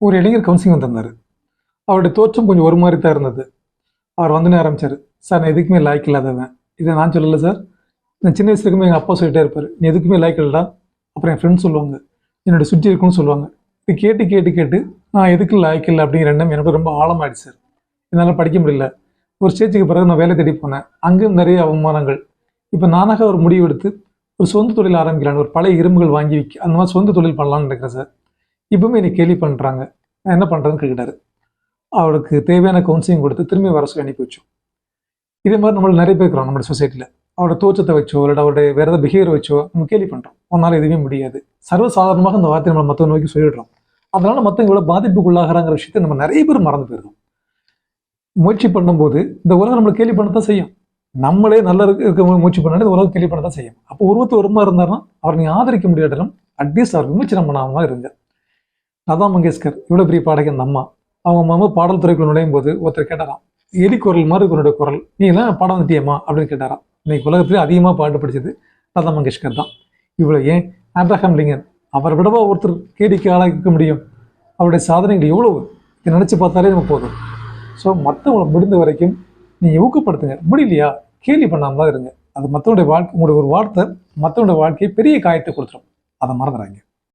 ஒரு இளைஞர் கவுன்சிலிங் வந்திருந்தார். அவருடைய தோற்றம் கொஞ்சம் ஒரு மாதிரி தான் இருந்தது. அவர் வந்து ஆரம்பிச்சார்? சார் நான் எதுக்குமே லாய்க் இல்லாதவன். இதை நான் சொல்லலை சார். நான் சின்ன வயசுல இருக்கும்போது எங்கள் அப்பா சொல்லிட்டே இருப்பார். நீ எதுக்குமே லாய்க் இல்லடா. அப்புறம் என் ஃப்ரெண்ட்ஸ் சொல்லுவாங்க. என்னோட சுற்றி இருக்குன்னு சொல்லுவாங்க. இது கேட்டு கேட்டு கேட்டு நான் எதுக்கு லாய்க் இல்லை அப்படிங்கிற எண்ணம் எனக்கு ரொம்ப ஆழமாயிடுச்சு சார். என்னால் படிக்க முடியல. ஒரு ஸ்டேஜுக்கு பிறகு நான் வேலை தேடி போனேன். அங்கேயும் நிறைய அவமானங்கள். இப்போ நானாக ஒரு முடிவு எடுத்து ஒரு சொந்த தொழில் ஆரம்பிக்கலான்னு ஒரு பழைய இரும்புகள் வாங்கி விற்க அந்த மாதிரி சொந்த தொழில் பண்ணலான்னு நினைக்கிறேன் சார். இப்பவுமே என்னை கேலி பண்ணுறாங்க நான் என்ன பண்ணுறேன்னு கேட்டாரு அவளுக்கு தேவையான கவுன்சிலிங் கொடுத்து திரும்பி வர சொல்லி அனுப்பி வச்சோம் இதே மாதிரி நம்மள நிறைய பேர் இருக்கிறோம் நம்ம சொசைட்டியில் அவரோட தோற்றத்தை வச்சோ இல்லை அவருடைய வேறு ஏதாவது பிஹேவியர் வச்சோ நம்ம கேலி பண்ணுறோம் உன்னால் எதுவுமே முடியாது சர்வசாதாரணமாக அந்த வார்த்தையை நம்ம மற்றவங்க நோக்கி சொல்லிடுறோம் அதனால் மற்றவங்க இவ்வளோ பாதிப்புக்குள்ளாகிறாங்கிற விஷயத்தை நம்ம நிறைய பேர் மறந்து போயிருக்கோம் முயற்சி பண்ணும்போது இந்த உலகம் நம்மளை கேலி பண்ண தான் செய்யும் நம்மளே நல்ல இருக்க முயற்சி பண்ணாலே இந்த உலகம் கேள்வி பண்ண தான் செய்யும் அப்போ ஒருவத்து ஒருமா இருந்தாருன்னா அவரை நீ ஆதரிக்க முடியாட்டாலும் அட்லீஸ்ட் அவர் விமர்சனம் பண்ணாமல் இருங்க லதா மங்கேஷ்கர் இவ்வளோ பெரிய பாடகி அந்த அம்மா அவங்க மாமா பாடல் துறைக்குள்ள நுழையும் போது ஒருத்தர் கேட்டாராம் எலி குரல் மாதிரி உன்னோட குரல் நீ எல்லாம் பாடம் வந்துட்டியம்மா அப்படின்னு கேட்டாராம். இன்னைக்கு உலகத்திலே அதிகமாக பாட்டு படிச்சது லதா மங்கேஷ்கர் தான். இவ்வளோ ஏன்? ஆப்ரஹாம் லிங்கன் அவரை விடவா ஒருத்தர் கேடிக்கு ஆளாக்க முடியும்? அவருடைய சாதனைகள் எவ்வளவு? இதை நினச்சி பார்த்தாலே நம்ம போதும். ஸோ மற்றவங்களை முடிந்த வரைக்கும் நீங்கள் ஊக்கப்படுத்துங்க. முடியலையா? கேலி பண்ணாமல் தான் இருங்க. அது மற்றவனுடைய வாழ்க்கை உங்களுடைய ஒரு வார்த்தை மற்றவனுடைய வாழ்க்கையை பெரிய காயத்தை கொடுத்துரும். அதை மறந்துடாங்க